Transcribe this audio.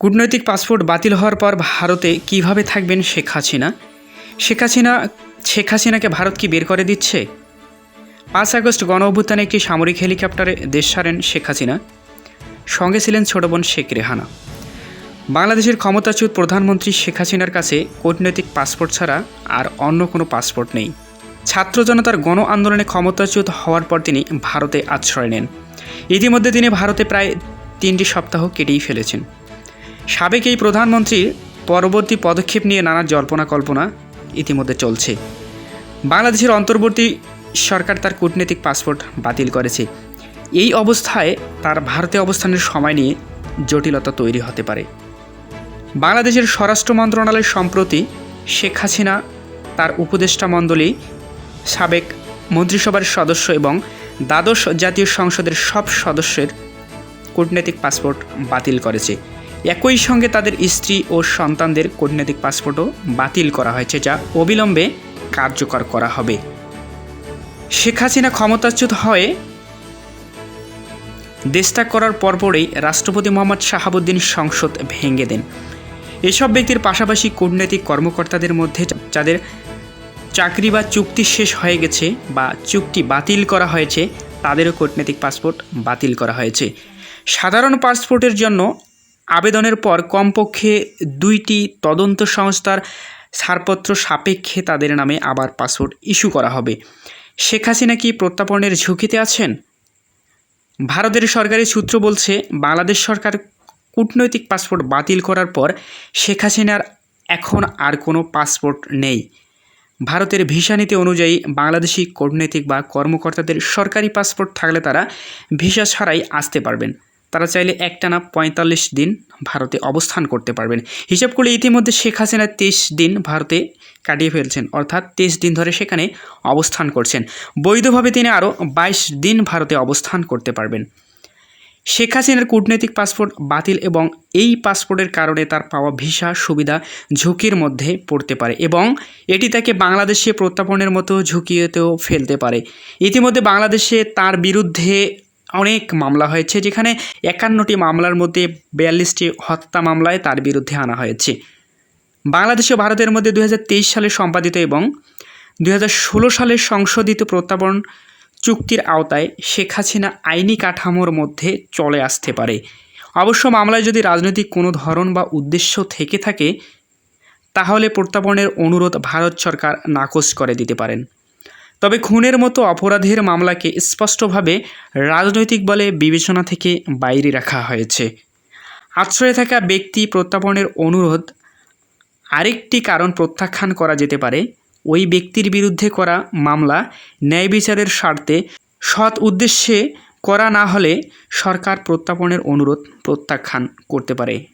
কূটনৈতিক পাসপোর্ট বাতিল হওয়ার পর ভারতে কীভাবে থাকবেন শেখ হাসিনা? শেখ হাসিনা, শেখ হাসিনাকে ভারত কি বের করে দিচ্ছে? পাঁচ আগস্ট গণ অভ্যুত্থানে একটি সামরিক হেলিকপ্টারে দেশ সারেন শেখ হাসিনা। সঙ্গে ছিলেন ছোট বোন শেখ রেহানা। বাংলাদেশের ক্ষমতাচ্যুত প্রধানমন্ত্রী শেখ হাসিনার কাছে কূটনৈতিক পাসপোর্ট ছাড়া আর অন্য কোনো পাসপোর্ট নেই। ছাত্র জনতার গণ আন্দোলনে ক্ষমতাচ্যুত হওয়ার পর তিনি ভারতে আশ্রয় নেন। ইতিমধ্যে তিনি ভারতে প্রায় তিনটি সপ্তাহ কেটেই ফেলেছেন। সাবেক এই প্রধানমন্ত্রীর পরবর্তী পদক্ষেপ নিয়ে নানা জল্পনা কল্পনা ইতিমধ্যে চলছে। বাংলাদেশের অন্তর্বর্তী সরকার তার কূটনৈতিক পাসপোর্ট বাতিল করেছে। এই অবস্থায় তার ভারতে অবস্থানের সময় নিয়ে জটিলতা তৈরি হতে পারে। বাংলাদেশের স্বরাষ্ট্র মন্ত্রণালয় সম্প্রতি শেখ হাসিনা, তার উপদেষ্টা মণ্ডলী, সাবেক মন্ত্রিসভার সদস্য এবং দ্বাদশ জাতীয় সংসদের সব সদস্যের কূটনৈতিক পাসপোর্ট বাতিল করেছে। একই সঙ্গে তাদের স্ত্রী ও সন্তানদের কূটনৈতিক পাসপোর্টও বাতিল করা হয়েছে যা অবিলম্বে কার্যকর করা হবে। শেখ হাসিনা ক্ষমতাচ্যুত হয়ে দেশত্যাগ করার পরপরই রাষ্ট্রপতি মোহাম্মদ শাহাবুদ্দিন সংসদ ভেঙে দেন। এসব ব্যক্তির পাশাপাশি কূটনৈতিক কর্মকর্তাদের মধ্যে যাদের চাকরি বা চুক্তি শেষ হয়ে গেছে বা চুক্তি বাতিল করা হয়েছে, তাদেরও কূটনৈতিক পাসপোর্ট বাতিল করা হয়েছে। সাধারণ পাসপোর্টের জন্য আবেদনের পর কমপক্ষে দুইটি তদন্ত সংস্থার ছাড়পত্র সাপেক্ষে তাদের নামে আবার পাসপোর্ট ইস্যু করা হবে। শেখ হাসিনা কি প্রত্যাপনের ঝুঁকিতে আছেন? ভারতের সরকারি সূত্র বলছে, বাংলাদেশ সরকার কূটনৈতিক পাসপোর্ট বাতিল করার পর শেখ হাসিনার এখন আর কোনো পাসপোর্ট নেই। ভারতের ভিসা নীতি অনুযায়ী বাংলাদেশি কূটনৈতিক বা কর্মকর্তাদের সরকারি পাসপোর্ট থাকলে তারা ভিসা ছাড়াই আসতে পারবেন। তারা চাইলে একটানা পঁয়তাল্লিশ দিন ভারতে অবস্থান করতে পারবেন। হিসাব করলে ইতিমধ্যে শেখ হাসিনা তেইশ দিন ভারতে কাটিয়ে ফেলছেন, অর্থাৎ তেইশ দিন ধরে সেখানে অবস্থান করছেন। বৈধভাবে তিনি আরও বাইশ দিন ভারতে অবস্থান করতে পারবেন। শেখ হাসিনার কূটনৈতিক পাসপোর্ট বাতিল এবং এই পাসপোর্টের কারণে তার পাওয়া ভিসা সুবিধা ঝুঁকির মধ্যে পড়তে পারে এবং এটি তাকে বাংলাদেশে প্রত্যাপনের মতো ঝুঁকিতেও ফেলতে পারে। ইতিমধ্যে বাংলাদেশে তার বিরুদ্ধে অনেক মামলা হয়েছে যেখানে একান্নটি মামলার মধ্যে বিয়াল্লিশটি হত্যা মামলায় তার বিরুদ্ধে আনা হয়েছে। বাংলাদেশ ও ভারতের মধ্যে দুই হাজার তেইশ সালে সম্পাদিত এবং দু হাজার ষোলো সালে সংশোধিত প্রত্যাবরণ চুক্তির আওতায় শেখ হাসিনা আইনি কাঠামোর মধ্যে চলে আসতে পারে। অবশ্য মামলায় যদি রাজনৈতিক কোনো ধরন বা উদ্দেশ্য থেকে থাকে, তাহলে প্রত্যাপনের অনুরোধ ভারত সরকার নাকচ করে দিতে পারেন। তবে খুনের মতো অপরাধের মামলাকে স্পষ্টভাবে রাজনৈতিক বলে বিবেচনা থেকে বাইরে রাখা হয়েছে। আশ্রয়ে থাকা ব্যক্তি প্রত্যাপনের অনুরোধ, আরেকটি কারণ প্রত্যাখ্যান করা যেতে পারে, ওই ব্যক্তির বিরুদ্ধে করা মামলা ন্যায় বিচারের স্বার্থে সৎ উদ্দেশ্যে করা না হলে সরকার প্রত্যাপনের অনুরোধ প্রত্যাখ্যান করতে পারে।